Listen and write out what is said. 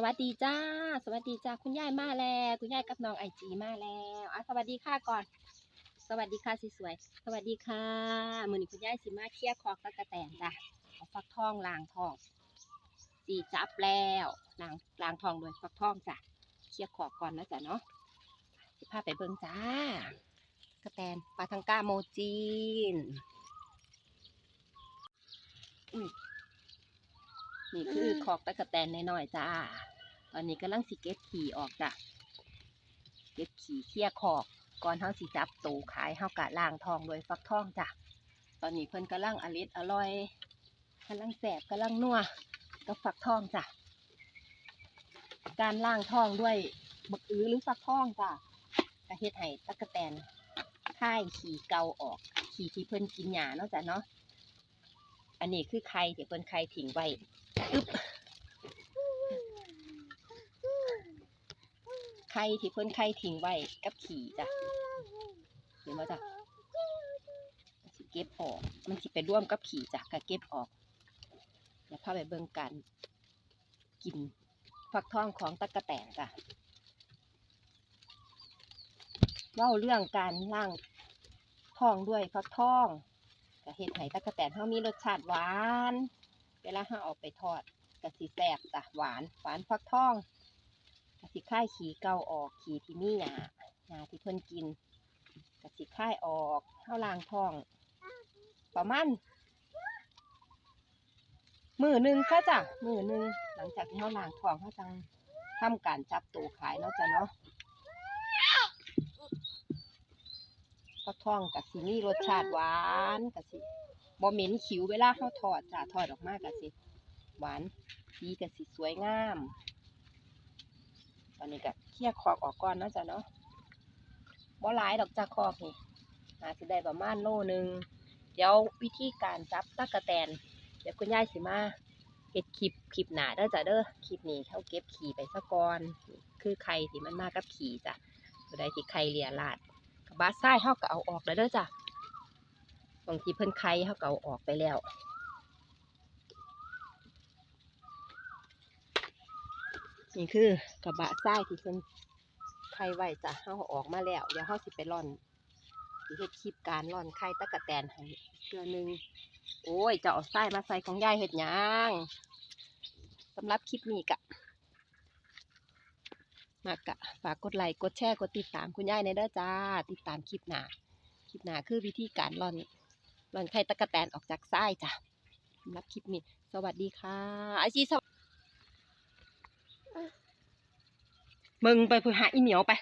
สวัสดีจ้า สวัสดีจ้า คุณยายมาแล้ว คุณยายกับน้องไอจีมาแล้วอะสวัสดีค่ะก่อน สวัสดีค่ะสสวย สวัสดีค่ะมือนี้คุณยายสิมาเคลียร์คอกตะกะแตนจ้ะเอาฟักทองลางทองสีจับแล้วลางลางทองโดวยฟักทองจ้ะเคลียร์คอกก่อนนะจ๊ะเนาะสิพาไปเบิ่งจ้ากระแตนปลาทังก้าโมจีนนี่คือคอกตะกะแตนน้อยๆจ้า อนนี้กำลังสิเก็บขี่ออกจ้ะ เก็บขี่เคี่ยคอกก่อนเฮาสิจับตูขายเฮากะล่างทองโดยฟักทองจ้ะ ตอนนี้เพิ่นกำลังอริดอร่อยกำลังแสบกำลังนัวกับฟักทองจ้ะ การล่างทองด้วยบักอื้อหรือฟักทองจ้ะกะเฮ็ดให้ตะกะแตนค่ายขี่เกาออก ขี่ที่เพิ่นกินหญ้าเนาะจ้ะเนาะ อันนี้คือไข่ที่เพิ่นไข่ทิ้งไว้อึ๊บไข่ที่เพิ่นไข่ทิ้งไว้กับขี่จ้ะเห็นไหมจ้ะสิเก็บออก มันสิไปร่วมกับขี่จ้ะก็เก็บออกเดี๋ยวพาไปเบิ่งกัน กินฟักทองของตะกะแตนจ้ะเล่าเรื่องการล่างทองด้วยฟักทองก็เฮ็ดให้ตะกะแตนเฮามีรสชาติหวาน เวลาเราเอาไปทอดกะสิแซ่บจ้ะหวานหวานฟักทอง สิค่ายขี้เก่าออกขี้ที่มีหญ้าหญ้าที่เพิ่นกินกสิค่ายออกเข้าล้างท้อง ประมาณมือหนึ่งค่ะจ้ะมือหนึ่งหลังจากที่เขาล้างท้องเขาจังทำการจับตัวขายเนาะจ้ะเนาะฟักทองกะสิมีรสชาติหวานกะสิบ่เหม็นขิวเวลาเขาทอดจ้ะทอดออกมากะสิหวานดีกะสิสวยงาม ตอนนี้ก็เคี่ยขอกออกก่อนนะจ้ะเนาะบ่หลายดอกจ้ะขอกนี่อาจจะได้ประมาณโลหนึง เดี๋ยววิธีการจับตะกะแตน เดี๋ยวคุณยายสิมาเฮ็ดคลิปคลิปหนาเด้อจ้ะเด้อคลิปนี้เขาเก็บขี่ไปซะก่อน คือไข่ที่มันมากับขี่จ้ะตัวใดที่ไข่เลียลาดกับบาซ้ายเขาก็เอาออกแล้วเด้อจ้ะบางทีเพิ่นไข่เขาก็เอาออกไปแล้ว นี่คือกระบะทรายที่เพิ่นไข่ไว้จ้ะเขาออกมาแล้วเดี๋ยวเขาสิไปร่อนสิเฮ็ดคลิปการร่อนไข่ตะกะแตนให้เทื่อหนึงโอ้ยจะเอาทรายมาใส่ของยายเฮ็ดหยังสำหรับคลิปนี้กะมากะฝากกดไลค์กดแชร์กดติดตามคุณยายในเด้อจ้า ติดตามคลิปหน้าคลิปหน้าคือวิธีการร่อนร่อนไข่ตะกะแตนออกจากไส้จ้ะสำหรับคลิปนี้ สวัสดีค่ะไอซีสว มึงไปพูดหาอีเหมียวไป